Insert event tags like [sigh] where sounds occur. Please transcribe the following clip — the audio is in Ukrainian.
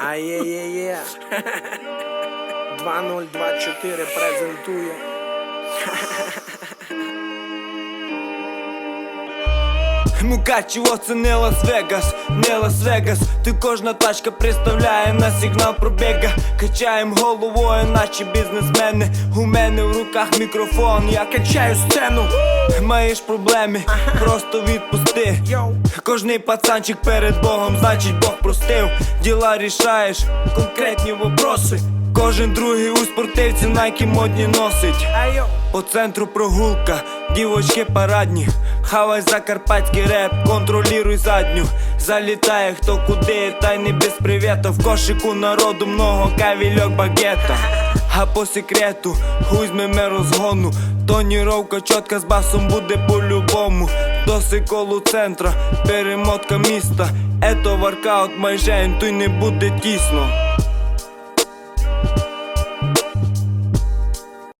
А є є є 2024 презентує. Мукачево це не Лас-Вегас, не Лас-Вегас. Ти кожна тачка представляє на сигнал пробіга Качаєм головою, наче бізнесмени У мене в руках мікрофон, я качаю сцену. Маєш проблеми, просто відпусти. Кожний пацанчик перед Богом, значить Бог простив Діла рішаєш, конкретні вопроси Кожен другий у спортивці найки модні носить по центру прогулка, дівочки парадні, хавай закарпатський реп, контролюй задню. Залітає хто куди, та й не без привіта. В кошику народу много кавільок багета. [laughs] А по секрету, хуй з меме розгону. Тоніровка чітка з басом буде по-любому. Доси колу центра, перемотка міста. Ето варкаут майже, туй не буде тісно.